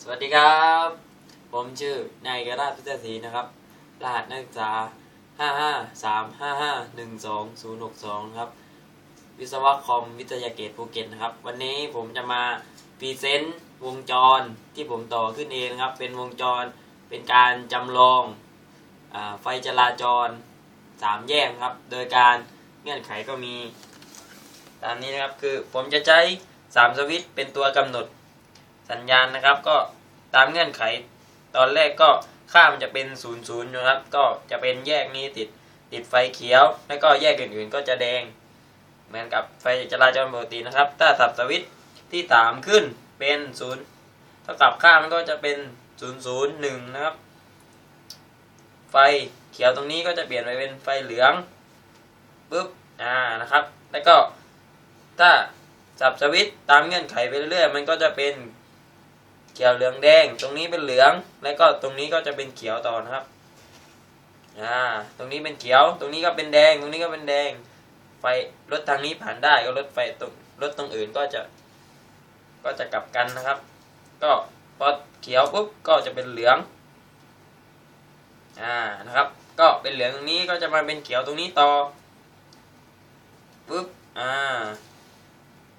สวัสดีครับ ผมชื่อนายกราชพิเศรีนะครับ รหัสนักศึกษา 5 5 3 5 5 1 2 0 6 2 ครับ วิศวะคอมวิทยาเกตภูเก็ตนะครับ วันนี้ผมจะมาพรีเซนต์วงจรที่ผมต่อขึ้นเองครับ เป็นวงจรเป็นการจำลองอไฟจราจร 3 แยกครับ โดยการเงื่อนไขก็มี ตามนี้นะครับคือผมจะใช้ 3 สวิตช์เป็นตัวกำหนด สัญญาณนะครับ ก็ตามเงื่อนไข ตอนแรกก็ค่ามันจะเป็น0ูนย์นะครับ ก็จะเป็นแยกนี้ติดติดไฟเขียว แล้วก็แยกอื่นๆก็จะแดง เหมือนกับไฟจราจรปกตินะครับ ถ้าสับสวิตที่สามขึ้นเป็นศูนย์เท่ากับค่ามันก็จะเป็น0ูนย์นนะครับ ไฟเขียวตรงนี้ก็จะเปลี่ยนไปเป็นไฟเหลืองปุ๊บอ่านะครับ แล้วก็ถ้าสับสวิตตามเงื่อนไขไปเรื่อยๆมันก็จะเป็น ขียวเหลืองแดง ตรงนี้เป็นเหลือง แล้วก็ตรงนี้ก็จะเป็นเขียวต่อนะครับ อ่า ตรงนี้เป็นเขียว ตรงนี้ก็เป็นแดง ตรงนี้ก็เป็นแดง ไฟรถทางนี้ผ่านได้ ก็รถไฟตรงรถตรงอื่นก็จะ ก็จะกลับกันนะครับ ก็พอเขียวปุ๊บก็จะเป็นเหลือง อ่า นะครับ ก็เป็นเหลืองตรงนี้ก็จะมาเป็นเขียวตรงนี้ต่อ ปุ๊บ อ่า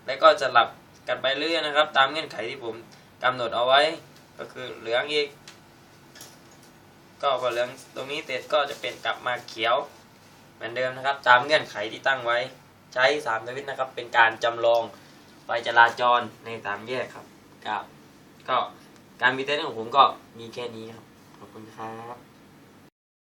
แล้วก็จะหลับกันไปเรื่อยนะครับ ตามเงื่อนไขที่ผม กำหนดเอาไว้ก็คือเหลืองอีก ก็พอเหลืองตรงนี้เสร็จก็จะเป็นกลับมาเขียว เหมือนเดิมนะครับ ตามเงื่อนไขที่ตั้งไว้ ใช้สามสวิตนะครับ เป็นการจำลองไฟจราจรในสามแยกครับกับก็การวิจัยของผมก็มีแค่นี้ครับ ขอบคุณครับ